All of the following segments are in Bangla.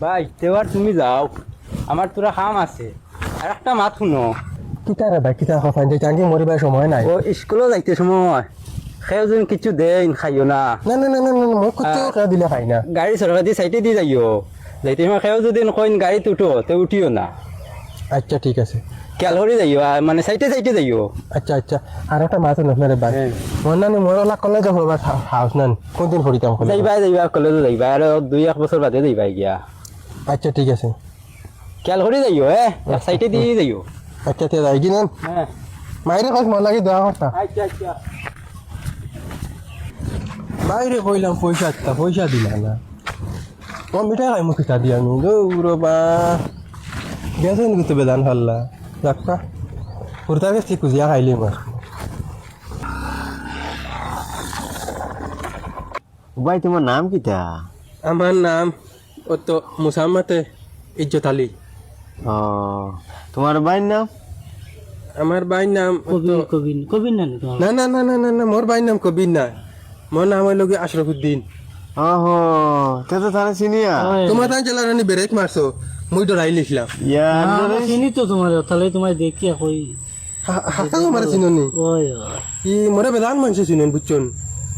ভাই তেবার তুমি যাও। আমার তোরা কাম আছে। আর একটা মাত শুনো। কিতা রে ভাই কিতা কথা যে টাঙ্গি মরিবার সময় নাই। ও স্কুলে যাইতে সময়। যেন কিছু দেন খাইও না। না না না না না মোক কত খেয়া দিলে খাই না। গাড়ি সরকার দিয়ে সাইডে দিয়ে যাইও। যাইতে সময় সেও যদি কইন গাড়িত উঠো তে উঠিও না। আচ্ছা ঠিক আছে। খেয়াল করে যাইও মানে সাইডে সাইডে যাইও। আচ্ছা আচ্ছা। আর একটা মাছ নতুন রে ভাই। হ্যাঁ। মন নানি মোর ওলা কলেজ হবার হাউস নান। কোনদিন ফরিতাম কলেজ যাইবা যাইবা কলেজে যাইবা আর দুই এক বছর বাদে যাইবা গিয়া। আচ্ছা ঠিক আছে। খেয়াল করে যাইও এ এক সাইডে দিয়ে যাইও। আচ্ছা তে যাই কি নান হ্যাঁ। মাইরে কাজ মন লাগি দেওয়া কথা। আচ্ছা আচ্ছা। বাইরে কইলাম পয়সা তা পয়সা দিলা না। ও মিঠাই খাই মুখে তা দিয়া আমি গৌর বা গেছেন কিন্তু বেদান ফাল্লা যাক্কা পুরতার কাছে কুজিয়া খাইলি মার ভাই তোমার নাম কিটা আমার নাম তো মুসাম্মাতে ইজ্জত আলী। ও তোমার ভাইয়ের নাম? আমার বাইর নাম ও তো- কবিন কবিন না না না না না না না মোর বাইর নাম কবির না। মোর নাম হইল কি আশরফুদ্দিন। ওহো তে তো তাহলে চিনিয়া তোমার তাই জেলা রানি বেরেক মারছো মুই ডরাই লিখলাম। ইয়ার চিনি তো তোমার তাহলে তোমার দেখি কই? হাতা তোমার চিননি ওই ই মোরে বেদান মানুষ চিনেন বুঝছন?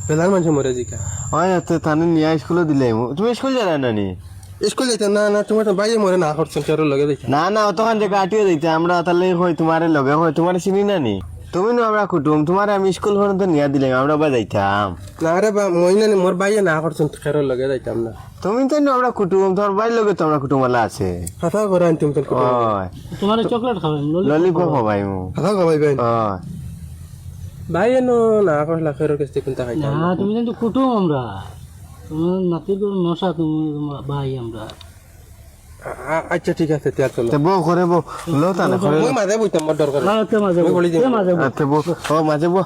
বেদান মানুষ মরে জিকা। ওই তো তানে নিয়া স্কুলে দিলে। তুমি স্কুল যারা নানি? স্কুল যাইতে না না তোমার বাইরে মরে না করছেন কারোর লগে দেখা? না না অতখান যে কাটিয়ে দিতে। আমরা তাহলে হই তোমার লগে হই তোমার চিনি নানি তুমি না আমরা কুটুম তোমার আমি স্কুল পর্যন্ত নিয়া দিলে আমরা বা যাইতাম। না রে বা মই না মোর বাইরে না করছেন কারোর লগে যাইতাম না। তুমি তো না আমরা কুটুম তোমার ভাইয়ের লগে তো আমরা কুটুমালা আছে। হাতা করে আনতুম তো ওই। তোমার চকলেট খাবেন ললিপপ। হবাই মু। কমাই বেন ওই। বাইরে নো না করলা কারোর কাছে কোনটা খাইতাম। না তুমি কিন্তু কুটুম আমরা। তোমার নাতির নশা তুমি ভাই আমরা। আচ্ছা ঠিক আছে তে চলো। তে বউ করে বউ। লো তানে করে মই মাঝে বইতাম মোর দরকার না তে মাঝে মই বলি। তে মাঝে আতে বউ। ও মাঝে বউ।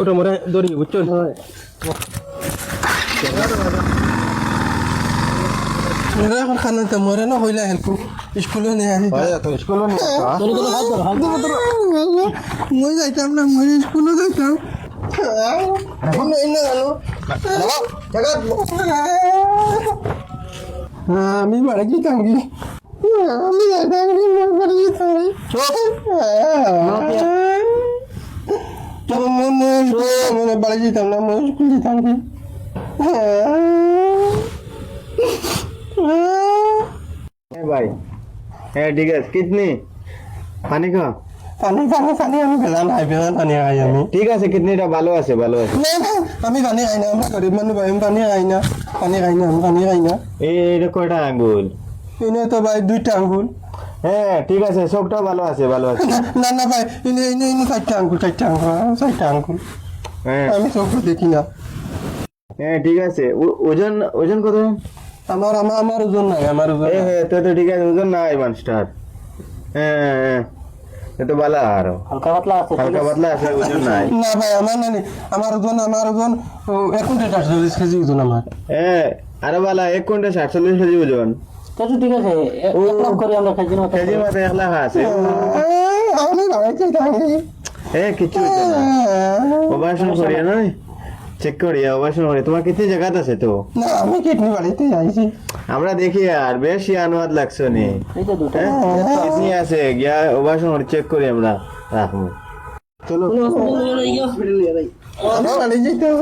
ওটা মরে দড়ি বুঝছন মেরা এখন খানা তো মরে না হইলা হেল্প স্কুলে নিয়ে আনি স্কুলে নিয়া তোর কোনো হাত ধর হাত ধর। মই যাইতাম না মই স্কুলে যাইতাম। এখন? এনে গেলো। আমি বাড়ি যেতাম কি? আমি যাইতাম কি মোর বাড়ি যেতাম চুপ। মানে বাড়ি যেতাম না মই স্কুল যেতাম কি? ভাই। হ্যাঁ ঠিক আছে। কিতনি? পানি খা। পানি পানি পানি আমি বেজান খাই বেজান পানি খাই আমি। ঠিক আছে কিডনিটা ভালো আছে ভালো আছে। আমি পানি খাই না আমরা গরিব মানুষ আমি পানি খাই না। পানি খাই না আমি পানি খাই না। এই এটা কয়টা আঙ্গুল এনে তো ভাই দুইটা আঙ্গুল হ্যাঁ ঠিক আছে চোখটা ভালো আছে ভালো আছে। না, না ভাই এনে এনে এনে চারটা আঙ্গুল চারটা আঙ্গুল চারটা আঙ্গুল হ্যাঁ আমি চোখ দেখি না। হ্যাঁ ঠিক আছে ওজন ওজন কত? আমার আমার আমার ওজন নাই আমার ওজন এ। হ্যাঁ তো তো ঠিক আছে ওজন নাই মানুষটার হ্যাঁ এ তো ভালো আরও। হালকা পাতলা আছে হালকা পাতলা আছে ওজন নাই। না ভাই আমার নাই আমার ওজন আমার ওজন এক কুইন্টাল আটচল্লিশ কেজি ওজন আমার। হ্যাঁ আরও ভালো এক কুইন্টাল সাতচল্লিশ কেজি ওজন। তো ঠিক আছে এক লাখ করে আমরা খাইছি না কেজি মাত্র এক লাখ আছে। আমি চাইতাম এ কিছু না। অপারেশন করিয়া নয় চেক করি অপারেশন মানে তোমার কিতনি জায়গাত আছে তো? না আমি কিডনি বাড়িতে আইছি। আমরা দেখি আর বেশি আনুয়াদ লাগছে নি। এই যে দুটো। হ্যাঁ কিতনি আছে গিয়া করে চেক করি আমরা রাখো চলো। আমি বাড়ি যেতাম